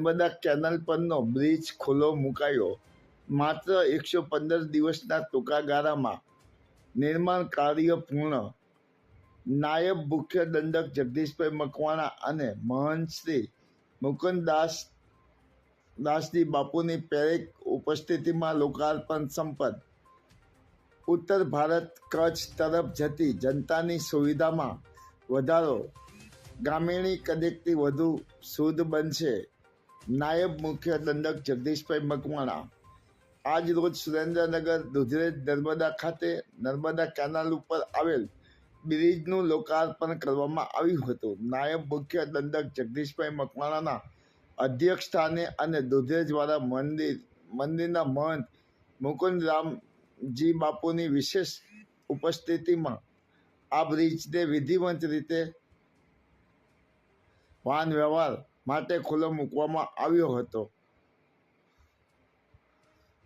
Narmada canal પરનો bridge ખુલ્લો મુકાયો. માત્ર એકસો પંદર દિવસના ટૂંકા ગાળામાં નિર્માણ કાર્ય પૂર્ણ. નાયબ મુખ્ય દંડક જગદીશભાઈ મકવાણા અને મહંત શ્રી દાસજી બાપુની પ્રેરક ઉપસ્થિતિમાં લોકાર્પણ સંપન્ન. ઉત્તર ભારત કચ્છ તરફ જતી જનતાની સુવિધામાં વધારો. ગ્રામીણી કદેકથી વધુ શુદ્ધ બનશે. નાયબ મુખ્ય દંડક જગદીશભાઈ મકવાણા. આજ રોજ સુરેન્દ્રનગર દુધરેજ નર્મદા ખાતે નર્મદા કેનાલ ઉપર આવેલ બ્રિજનું લોકાર્પણ કરવામાં આવ્યું હતું. નાયબ મુખ્ય દંડક જગદીશભાઈ મકવાણાના અધ્યક્ષ સ્થાને અને દુધરેજવાળા મંદિર, મંદિરના મહંત મુકુંદરામજી બાપુની વિશેષ ઉપસ્થિતિમાં આ બ્રિજને વિધિવંત રીતે વાહન વ્યવહાર માટે ખુલ્લો મૂકવામાં આવ્યો હતો.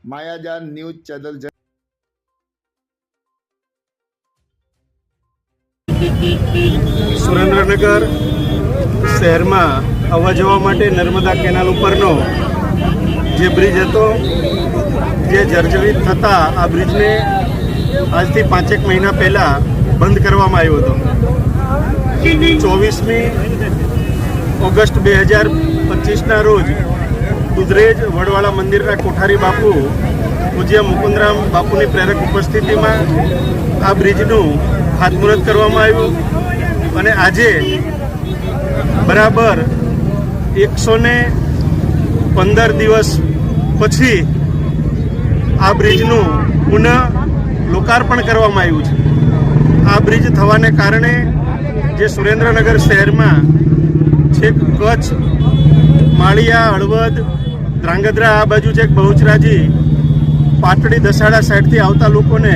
માયાજાન ન્યૂઝ ચેનલ સુરેન્દ્રનગર શહેરમાં આવવા જવા માટે નર્મદા કેનાલ ઉપરનો જે બ્રિજ હતો, જે જર્જરિત થતાં આ બ્રિજને આજથી પાંચેક મહિના પહેલાં બંધ કરવામાં આવ્યો હતો. ચોવીસમી ઓગસ્ટ બે હજાર પચીસના રોજ દુધરેજ વડવાળા મંદિરના કોઠારી બાપુ પૂજ્ય મુકુંદરામ બાપુની પ્રેરક ઉપસ્થિતિમાં આ બ્રિજનું ખાતમુહૂર્ત કરવામાં આવ્યું અને આજે બરાબર એકસો પંદર દિવસ પછી આ બ્રિજનું પુનઃ લોકાર્પણ કરવામાં આવ્યું છે. આ બ્રિજ થવાને કારણે જે સુરેન્દ્રનગર શહેરમાં છેક કચ્છ, માળિયા, હળવદ, ધ્રાંગધ્રા, આ બાજુ છેક બહુચરાજી. પાટડી દસાડા સાઈડથી આવતા લોકોને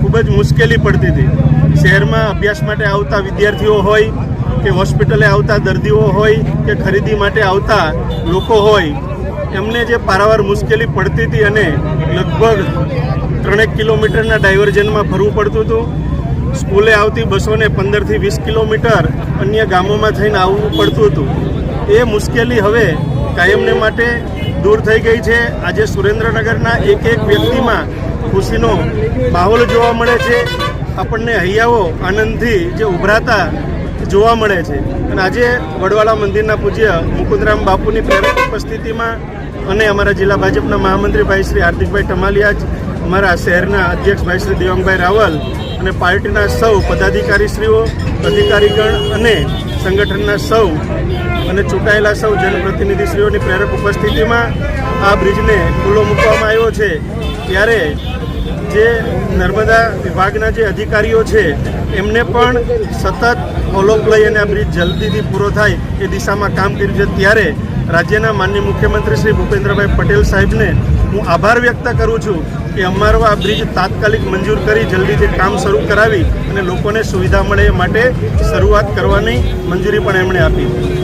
ખૂબ જ મુશ્કેલી પડતી હતી. શહેરમાં અભ્યાસ માટે આવતા વિદ્યાર્થીઓ હોય કે હોસ્પિટલે આવતા દર્દીઓ હોય કે ખરીદી માટે આવતા લોકો હોય, એમને જે પારાવાર મુશ્કેલી પડતી હતી અને લગભગ ત્રણેક કિલોમીટરના ડાયવર્ઝનમાં ફરવું પડતું હતું. સ્કૂલે આવતી બસોને પંદરથી વીસ કિલોમીટર અન્ય ગામોમાં થઈને આવવું પડતું હતું. એ મુશ્કેલી હવે કાયમને માટે દૂર થઈ ગઈ છે. આજે સુરેન્દ્રનગરના એક એક વ્યક્તિમાં ખુશીનો માહોલ જોવા મળે છે. આપણને હૈયાઓ આનંદથી જે ઉભરાતા જોવા મળે છે. અને આજે વડવાળા મંદિરના પૂજ્ય મુકુદરામ બાપુની પ્રેરક ઉપસ્થિતિમાં અને અમારા જિલ્લા ભાજપના મહામંત્રી ભાઈ શ્રી હાર્દિકભાઈ ટમાલિયા અમારા શહેરના અધ્યક્ષ ભાઈ શ્રી દેવંગભાઈ રાવલ અને પાર્ટીના સૌ પદાધિકારીશ્રીઓ, અધિકારીગણ અને સંગઠનના સૌ અને ચૂંટાયેલા સૌ જનપ્રતિનિધિશ્રીઓની પ્રેરક ઉપસ્થિતિમાં આ બ્રિજને ખુલ્લો મૂકવામાં આવ્યો છે. ત્યારે જે નર્મદા વિભાગના જે અધિકારીઓ છે, એમને પણ સતત ફોલોઅપ લઈ અને આ બ્રિજ જલ્દીથી પૂરો થાય એ દિશામાં કામ કર્યું છે. ત્યારે રાજ્યના માનનીય મુખ્યમંત્રી શ્રી ભૂપેન્દ્રભાઈ પટેલ સાહેબને હું આભાર વ્યક્ત કરું છું કે અમારો આ બ્રિજ તાત્કાલિક મંજૂર કરી જલ્દીથી કામ શરૂ કરાવી અને લોકોને સુવિધા મળે એ માટે શરૂઆત કરવાની મંજૂરી પણ એમણે આપી.